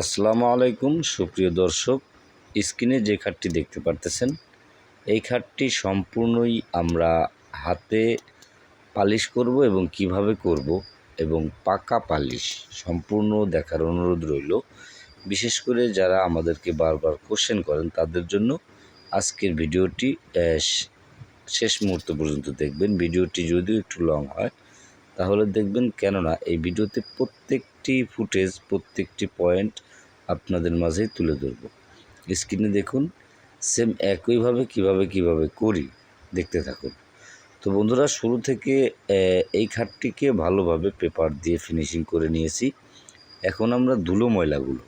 আসসালামু আলাইকুম, সুপ্রিয় দর্শক। স্ক্রিনে যে খাটটি দেখতে পারতেছেন, এই খাটটি সম্পূর্ণই আমরা হাতে পালিশ করব এবং কীভাবে করব এবং পাকা পালিশ সম্পূর্ণ দেখার অনুরোধ রইল। বিশেষ করে যারা আমাদেরকে বারবার কোশ্চেন করেন, তাদের জন্য আজকের ভিডিওটি শেষ মুহূর্ত পর্যন্ত দেখবেন। ভিডিওটি যদিও একটু লং হয় তাহলে দেখবেন কেননা এই ভিডিওতে প্রত্যেকটি ফুটেজ, প্রত্যেকটি পয়েন্ট আপনাদের মাঝেই তুলে ধরব। স্ক্রিনে দেখুন, সেম একইভাবে কীভাবে কীভাবে করি, দেখতে থাকুন। তো বন্ধুরা, শুরু থেকে এই খাটটিকে ভালোভাবে পেপার দিয়ে ফিনিশিং করে নিয়েছি। এখন আমরা ধুলো ময়লাগুলো,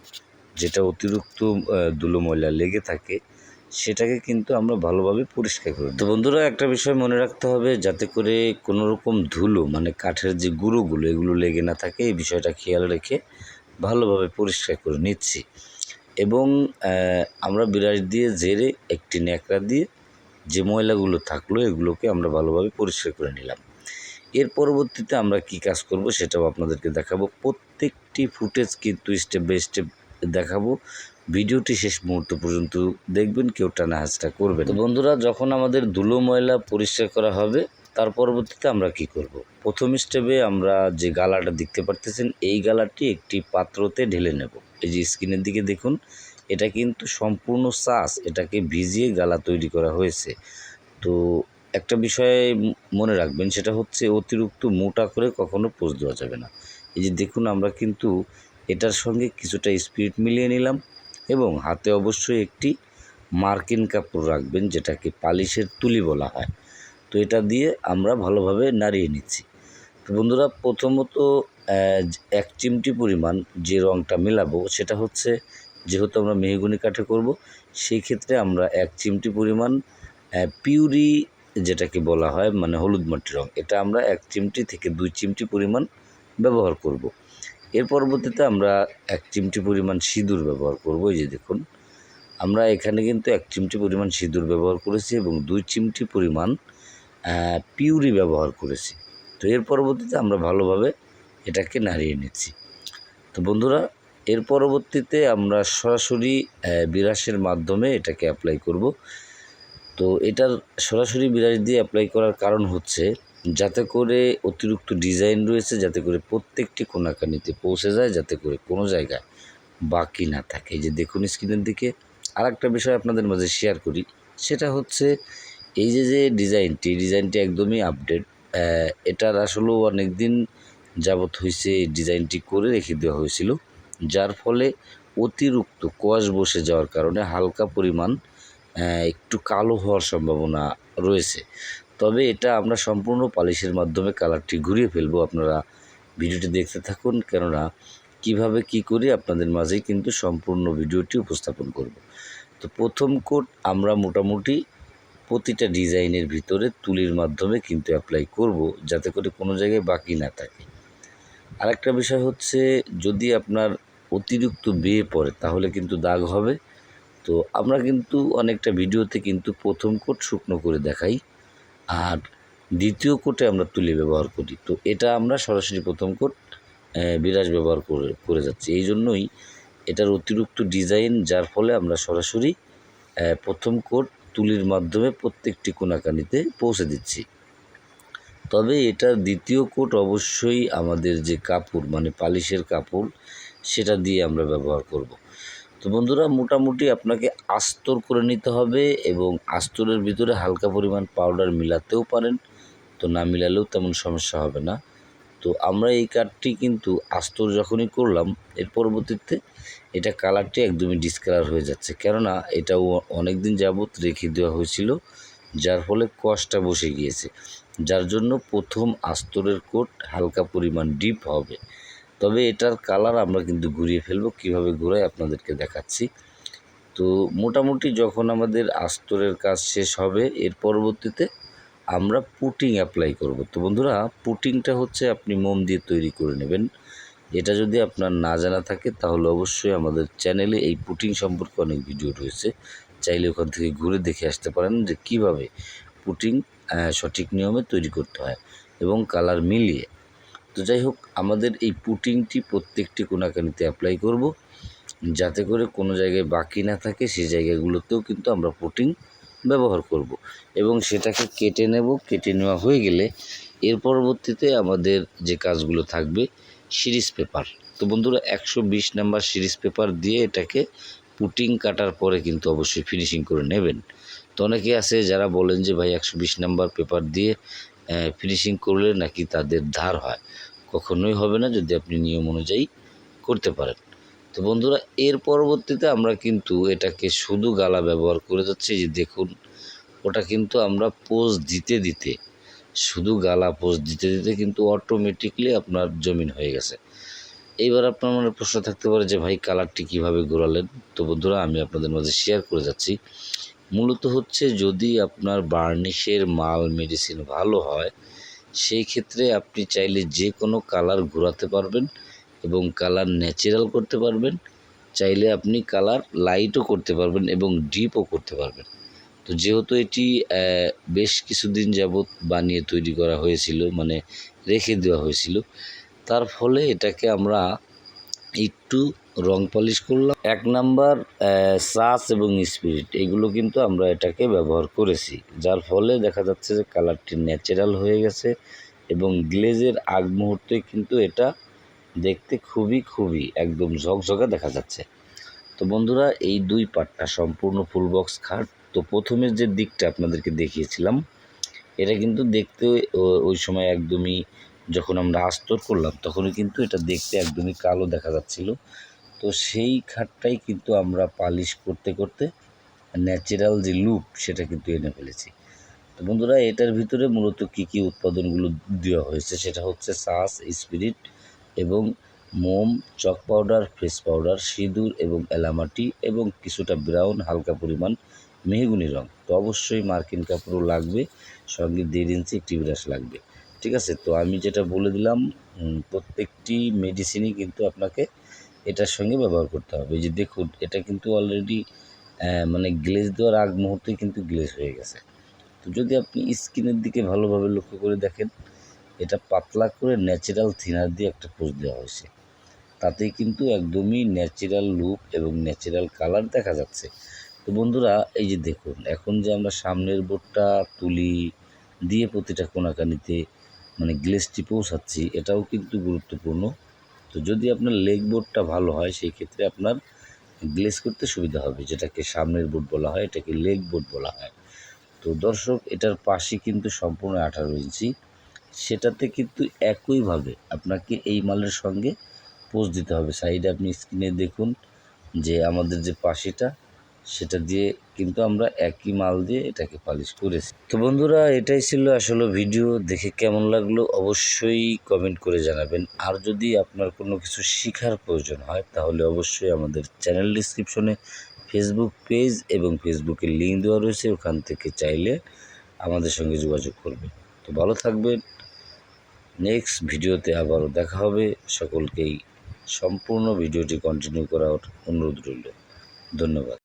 যেটা অতিরিক্ত ধুলো ময়লা লেগে থাকে সেটাকে কিন্তু আমরা ভালোভাবে পরিষ্কার করি তো বন্ধুরা, একটা বিষয় মনে রাখতে হবে, যাতে করে কোনো রকম ধুলো মানে কাঠের যে গুঁড়োগুলো, এগুলো লেগে না থাকে, এই বিষয়টা খেয়াল রেখে ভালোভাবে পরিষ্কার করে নিচ্ছি। এবং আমরা বিরাজ দিয়ে জেরে একটি ন্যাকড়া দিয়ে যে ময়লাগুলো থাকল, এগুলোকে আমরা ভালোভাবে পরিষ্কার করে নিলাম। এর পরবর্তীতে আমরা কি কাজ করব, সেটাও আপনাদেরকে দেখাবো। প্রত্যেকটি ফুটেজ কিন্তু স্টেপ বাই স্টেপ দেখাবো। ভিডিওটি শেষ মুহূর্ত পর্যন্ত দেখবেন, কেউ টানা হাজটা করবে তো বন্ধুরা, যখন আমাদের ধুলো ময়লা পরিষ্কার করা হবে, তার পরবর্তীতে আমরা কি করব। প্রথম স্টেপে আমরা যে গালাটা দেখতে পারতেছেন, এই গালাটি একটি পাত্রতে ঢেলে নেব। এই যে স্ক্রিনের দিকে দেখুন, এটা কিন্তু সম্পূর্ণ চাষ এটাকে ভিজিয়ে গালা তৈরি করা হয়েছে। তো একটা বিষয়ে মনে রাখবেন, সেটা হচ্ছে অতিরিক্ত মোটা করে কখনো পোজ দেওয়া যাবে না। এই যে দেখুন, আমরা কিন্তু এটার সঙ্গে কিছুটা স্পিরিট মিলিয়ে নিলাম। এবং হাতে অবশ্যই একটি মার্কিন কাপড় রাখবেন, যেটাকে পালিশের তুলি বলা হয় তো এটা দিয়ে আমরা ভালোভাবে নাড়িয়ে নিচ্ছি তো বন্ধুরা, প্রথমত এক চিমটি পরিমাণ যে রঙটা মেলাবো, সেটা হচ্ছে যেহেতু আমরা মেহগুনি কাঠে করব, সেই ক্ষেত্রে আমরা এক চিমটি পরিমাণ পিউরি, যেটাকে বলা হয় মানে হলুদ মাটি রং, এটা আমরা এক চিমটি থেকে দুই চিমটি পরিমাণ ব্যবহার করব। এর পরবর্তীতে আমরা এক চিমটি পরিমাণ সিঁদুর ব্যবহার করব এই যে দেখুন। আমরা এখানে কিন্তু এক চিমটি পরিমাণ সিঁদুর ব্যবহার করেছি এবং দুই চিমটি পরিমাণ পিউরি ব্যবহার করেছি। তো এর পরবর্তীতে আমরা ভালোভাবে এটাকে নাড়িয়ে নিচ্ছি। তো বন্ধুরা এর পরবর্তীতে আমরা সরাসরি আহ, বিরাসের মাধ্যমে এটাকে অ্যাপ্লাই করব। তো এটার সরাসরি বিরাস দিয়ে অ্যাপ্লাই করার কারণ হচ্ছে যাতে করে অতিরিক্ত ডিজাইন রয়েছে, যাতে করে প্রত্যেকটি কোনাকানিতে পৌঁছে যায়, যাতে করে কোনো জায়গায় বাকি না থাকে। এই যে দেখুন স্ক্রিনের দিকে আর একটা বিষয় আপনাদের মাঝে শেয়ার করি, সেটা হচ্ছে এই যে যে ডিজাইনটি ডিজাইনটি একদমই আপডেট এটার আসলেও অনেক দিন যাবৎ হয়েছে এই ডিজাইনটি করে রেখে দেওয়া হয়েছিল, যার ফলে অতিরিক্ত কোয়াশ বসে যাওয়ার কারণে হালকা পরিমাণ একটু কালো হওয়ার সম্ভাবনা রয়েছে। তবে এটা আমরা সম্পূর্ণ পালিশের মাধ্যমে কালারটি ঘুরিয়ে ফেলব। আপনারা ভিডিওটি দেখতে থাকুন, কেননা কীভাবে কি করি আপনাদের মাঝেই কিন্তু সম্পূর্ণ ভিডিওটি উপস্থাপন করব। তো প্রথম কোট আমরা মোটামুটি প্রতিটা ডিজাইনের ভিতরে তুলির মাধ্যমে কিন্তু অ্যাপ্লাই করব, যাতে করে কোনো জায়গায় বাকি না থাকে। আরেকটা বিষয় হচ্ছে, যদি আপনার অতিরিক্ত বেয়ে পড়ে, তাহলে কিন্তু দাগ হবে। তো আমরা কিন্তু অনেকটা ভিডিওতে কিন্তু প্রথম কোট শুকনো করে দেখাই। আর দ্বিতীয় কোটে আমরা তুলি ব্যবহার করি। তো এটা আমরা সরাসরি প্রথম কোট বিরাজ ব্যবহার করে করে যাচ্ছি। এই জন্যই এটার অতিরিক্ত ডিজাইন, যার ফলে আমরা সরাসরি প্রথম কোট তুলির মাধ্যমে প্রত্যেকটি কোনাকানিতে পৌঁছে দিচ্ছি। তবে এটার দ্বিতীয় কোট অবশ্যই আমাদের যে কাপড় মানে পালিশের কাপড়, সেটা দিয়ে আমরা ব্যবহার করব। তো বন্ধুরা, মোটামুটি আপনাকে আস্তর করে নিতে হবে এবং আস্তরের ভিতরে হালকা পরিমাণ পাউডার মিলাতেও পারেন। তো না মিলালেও তেমন সমস্যা হবে না। তো আমরা এই কাঠটি কিন্তু আস্তর যখনই করলাম, এর পরবর্তীতে এটা কালারটি একদমই ডিসকালার হয়ে যাচ্ছে। কেননা এটাও অনেক দিন যাবৎ রেখে দেওয়া হয়েছিল, যার ফলে কষটা বসে গিয়েছে। যার জন্য প্রথম আস্তরের কোট হালকা পরিমাণ ডিপ হবে। তবে এটার কালার আমরা কিন্তু ঘুরিয়ে ফেলব, কীভাবে ঘুরাই আপনাদেরকে দেখাচ্ছি। তো মোটামুটি যখন আমাদের আস্তরের কাজ শেষ হবে, এর পরবর্তীতে আমরা পুটিং অ্যাপ্লাই করব। তো বন্ধুরা, পুটিংটা হচ্ছে আপনি মোম দিয়ে তৈরি করে নেবেন। এটা যদি আপনার না জানা থাকে, তাহলে অবশ্যই আমাদের চ্যানেলে এই পুটিং সম্পর্কে অনেক ভিডিও রয়েছে। চাইলে ওখান থেকে ঘুরে দেখে আসতে পারেন যে কীভাবে পুটিং সঠিক নিয়মে তৈরি করতে হয় এবং কালার মিলিয়ে। তো যাই হোক, আমাদের এই পুটিংটি প্রত্যেকটি কোনাকানিতে অ্যাপ্লাই করব। যাতে করে কোনো জায়গায় বাকি না থাকে, সেই জায়গাগুলোতেও কিন্তু আমরা পুটিং ব্যবহার করব। এবং সেটাকে কেটে নেব। কেটে নেওয়া হয়ে গেলে এর পরবর্তীতে আমাদের যে কাজগুলো থাকবে, সিরিজ পেপার। তো বন্ধুরা, একশো বিশ নাম্বার সিরিজ পেপার দিয়ে এটাকে পুটিং কাটার পরে কিন্তু অবশ্যই ফিনিশিং করে নেবেন। তো অনেকে আছে যারা বলেন যে, ভাই, একশো বিশ নাম্বার পেপার দিয়ে ফিনিশিং করলে নাকি তাদের ধার হয়। কখনোই হবে না যদি আপনি নিয়ম অনুযায়ী করতে পারেন। তো বন্ধুরা, এর পরবর্তীতে আমরা কিন্তু এটাকে শুধু গালা ব্যবহার করে যাচ্ছি যে দেখুন, ওটা কিন্তু আমরা পোজ দিতে দিতে, শুধু গালা পোজ দিতে দিতে কিন্তু অটোমেটিকলি আপনার জমিন হয়ে গেছে। এইবার আপনার মনে প্রশ্ন থাকতে পারে যে ভাই কালারটি কীভাবে ঘোরালেন তো বন্ধুরা, আমি আপনাদের মাঝে শেয়ার করে যাচ্ছি। মূলত হচ্ছে যদি আপনার বার্নিশের মাল মেডিসিন ভালো হয়, সেই ক্ষেত্রে আপনি চাইলে যে কোনো কালার ঘোরাতে পারবেন এবং কালার ন্যাচারাল করতে পারবেন। চাইলে আপনি কালার লাইটও করতে পারবেন এবং ডিপও করতে পারবেন। তো যেহেতু এটি বেশ কিছুদিন যাবৎ বানিয়ে তৈরি করা হয়েছিল মানে রেখে দেওয়া হয়েছিল, তার ফলে এটাকে আমরা একটু রং পলিশ করলাম। এক নাম্বার সাস এবং স্পিরিট, এগুলো কিন্তু আমরা এটাকে ব্যবহার করেছি। যার ফলে দেখা যাচ্ছে যে কালারটি ন্যাচারাল হয়ে গেছে এবং গ্লেজের আগ মুহূর্তে কিন্তু এটা দেখতে খুবই খুবই একদম ঝকঝকা দেখা যাচ্ছে। তো বন্ধুরা, এই দুই পার্টটা সম্পূর্ণ ফুল বক্স খাট। তো প্রথমের যে দিকটা আপনাদেরকে দেখিয়েছিলাম, এটা কিন্তু দেখতে ওই সময় একদমই যখন আমরা আস্তর করলাম, তখনই কিন্তু এটা দেখতে একদমই কালো দেখা যাচ্ছিল। তো সেই খাটটাই কিন্তু আমরা পালিশ করতে করতে ন্যাচারাল যে লুক সেটা কিন্তু এনে ফেলেছি। তো বন্ধুরা, এটার ভিতরে মূলত কী কী উৎপাদনগুলো দেওয়া হয়েছে, সেটা হচ্ছে সাস স্পিরিট এবং মোম, চক পাউডার ফেস পাউডার সিঁদুর এবং এলামাটি এবং কিছুটা ব্রাউন হালকা পরিমাণ মেহগুনি রং। তো অবশ্যই মার্কিন কাপড়ও লাগবে, সঙ্গে দেড় ইঞ্চি একটি ব্রাশ লাগবে। ঠিক আছে? তো আমি যেটা বলে দিলাম প্রত্যেকটি মেডিসিনই কিন্তু আপনাকে এটার সঙ্গে ব্যবহার করতে হবে। যে দেখুন, এটা কিন্তু অলরেডি মানে গ্লেজ দেওয়ার আগ মুহূর্তে কিন্তু গ্লেজ হয়ে গেছে। তো যদি আপনি স্কিনের দিকে ভালোভাবে লক্ষ্য করে দেখেন, এটা পাতলা করে ন্যাচারাল থিনার দিয়ে একটা পোজ দেওয়া হয়েছে। তাতে কিন্তু একদমই ন্যাচারাল লুক এবং ন্যাচারাল কালার দেখা যাচ্ছে। তো বন্ধুরা, এই যে দেখুন, এখন যে আমরা সামনের বোর্ডটা তুলি, দিয়ে প্রতিটা কোনাকানিতে মানে গ্লেসটি পৌঁছাচ্ছি, এটাও কিন্তু গুরুত্বপূর্ণ। তো যদি আপনার লেগ বোর্ডটা ভালো হয়, সেই ক্ষেত্রে আপনার গ্লেস করতে সুবিধা হবে, যেটাকে সামনের বোর্ড বলা হয়, এটাকে লেগ বোর্ড বলা হয়। তো দর্শক, এটার পাশে কিন্তু সম্পূর্ণ আঠারো ইঞ্চি, সেটাতে কিন্তু একইভাবে আপনাকে এই মালের সঙ্গে পোজ দিতে হবে। সাইডে আপনি স্ক্রিনে দেখুন যে আমাদের যে পাশিটা সেটা দিয়ে কিন্তু আমরা একই মাল দিয়ে এটাকে পালিশ করেছি। তো বন্ধুরা, এটাই ছিল আসলে ভিডিও। দেখে কেমন লাগল অবশ্যই কমেন্ট করে জানাবেন। আর যদি আপনার কোনো কিছু শেখার প্রয়োজন হয়, তাহলে অবশ্যই আমাদের চ্যানেল ডিসক্রিপশনে ফেসবুক পেজ এবং ফেসবুকের লিঙ্ক দেওয়া রয়েছে, ওখান থেকে চাইলে আমাদের সঙ্গে যোগাযোগ করবেন। তো ভালো থাকবেন। নেক্সট ভিডিওতে আবারও দেখা হবে। সকলকেই সম্পূর্ণ ভিডিওটি কন্টিনিউ করার অনুরোধ রইল। ধন্যবাদ।